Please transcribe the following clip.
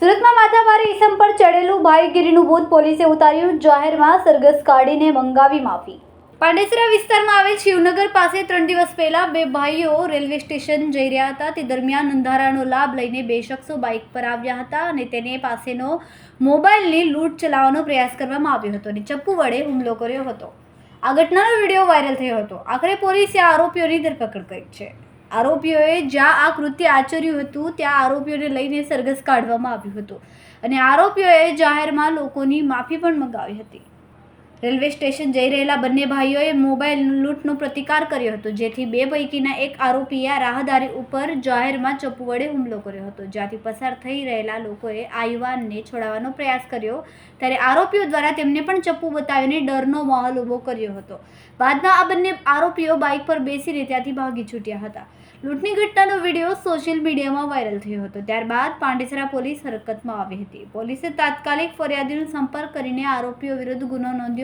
સુરતમાં માથાભારે ઈસમ પર ચડેલું ભાઈગીરીનું ભૂત પોલીસે ઉતાર્યું. જાહેરમાં સરઘસ કાઢીને મંગાવી માફી. પાંડેસરા વિસ્તારમાં આવેલ શિવનગર પાસે ત્રણ દિવસ પહેલા બે ભાઈઓ રેલવે સ્ટેશન જઈ રહ્યા હતા. તે દરમિયાન અંધારાનો લાભ લઈને બે શખ્સો બાઇક પર આવ્યા હતા અને તેને પાસેનો મોબાઈલની લૂંટ ચલાવવાનો પ્રયાસ કરવામાં આવ્યો હતો અને ચપ્પુ વડે હુમલો કર્યો હતો. આ ઘટનાનો વીડિયો વાયરલ થયો હતો. આખરે પોલીસે આરોપીઓની ધરપકડ કરી છે. આરોપીઓએ જ્યાં આ કૃત્ય આચર્યું હતું, ત્યાં આરોપીઓને લઈને સરઘસ કાઢવામાં આવ્યું હતું. અને આરોપીઓએ જાહેરમાં લોકોની માફી પણ મંગાવી હતી. રેલવે સ્ટેશન જઈ રહેલા બંને ભાઈઓએ મોબાઈલ લૂંટનો પ્રતિકાર કર્યો હતો, જેથી બે પૈકીના એક આરોપીએ રાહદારી ઉપર જાહેરમાં ચપ્પુ વડે હુમલો કર્યો હતો. જ્યાંથી પસાર થઈ રહેલા લોકોએ આ યુવાનને છોડાવવાનો પ્રયાસ કર્યો. ત્યારે આરોપીઓ દ્વારા તેમને પણ ચપ્પુ બતાવીને ડરનો માહોલ ઊભો કર્યો હતો. બાદમાં આ બંને આરોપીઓ બાઇક પર બેસીને ત્યાંથી ભાગી છૂટ્યા હતા. લૂંટની ઘટનાનો વીડિયો સોશિયલ મીડિયામાં વાયરલ થયો હતો. ત્યારબાદ પાંડેસરા પોલીસ હરકતમાં આવી હતી. પોલીસે તાત્કાલિક ફરિયાદીનો સંપર્ક કરીને આરોપીઓ વિરુદ્ધ ગુનો નોંધ્યો